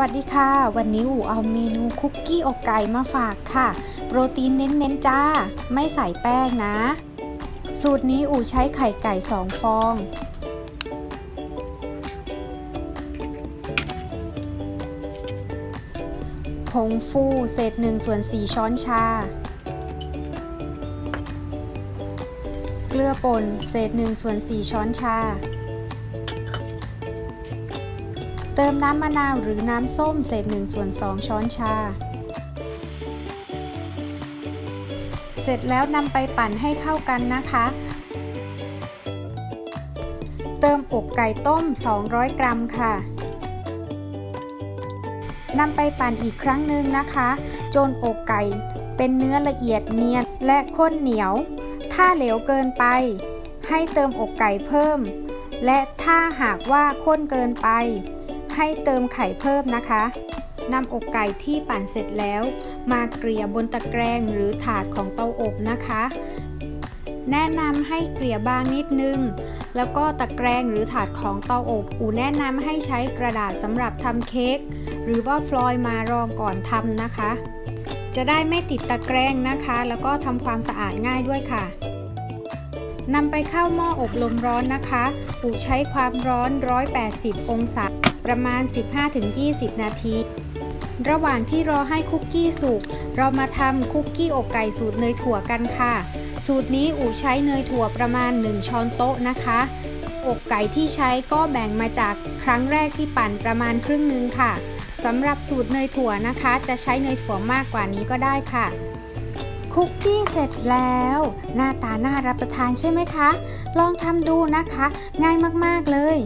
วัสดีค่ะ วันนี้อูเอาเมนูคุกกี้อกไก่มาฝากค่ะ โปรตีนเน้นๆจ้า ไม่ใส่แป้งนะ สูตรนี้อูใช้ไข่ไก่ 2 ฟอง ผงฟูเศษ1ส่วน4ช้อนชา เกลือป่นเศษ1ส่วน4ช้อนชา เติมน้ำมะนาวหรือน้ำส้มเศษ1ส่วน2ช้อนชา เสร็จแล้วนำไปปั่นให้เข้ากันนะคะ เติมอกไก่ต้ม 200 กรัมค่ะนำไปปั่นอีกครั้งหนึ่งนะคะ จนอกไก่เป็นเนื้อละเอียดเนียนและข้นเหนียว ถ้าเหลวเกินไป ให้เติมอกไก่เพิ่ม และถ้าหากว่าข้นเกินไป ให้เติมไข่เพิ่มนะคะนำอกไก่ที่ปั่นเสร็จแล้ว มาเกลี่ยบนตะแกรงหรือถาดของเตาอบนะคะ แนะนำให้เกลี่ยบางนิดนึง แล้วก็ตะแกรงหรือถาดของเตาอบอูแนะนำให้ใช้กระดาษสำหรับทำเค้กหรือว่าฟลอยมารองก่อนทำนะคะ จะได้ไม่ติดตะแกรงนะคะ แล้วก็ทำความสะอาดง่ายด้วยค่ะนำไปเข้าหม้ออบลมร้อนนะคะอูใช้ความร้อน 180 องศา ประมาณ 15-20 นาที ระหว่างที่รอให้คุกกี้สุก เรามาทำคุกกี้อกไก่สูตรเนยถั่วกันค่ะ สูตรนี้อูใช้เนยถั่วประมาณ 1 ช้อนโต๊ะนะคะ อกไก่ที่ใช้ก็แบ่งมาจากครั้งแรกที่ปั่นประมาณครึ่งนึงค่ะสำหรับสูตรเนยถั่วนะคะ จะใช้เนยถั่วมากกว่านี้ก็ได้ค่ะคุกกี้เสร็จแล้ว หน้าตาน่ารับประทานใช่ไหมคะ ลองทำดูนะคะ ง่ายมาก ๆ เลย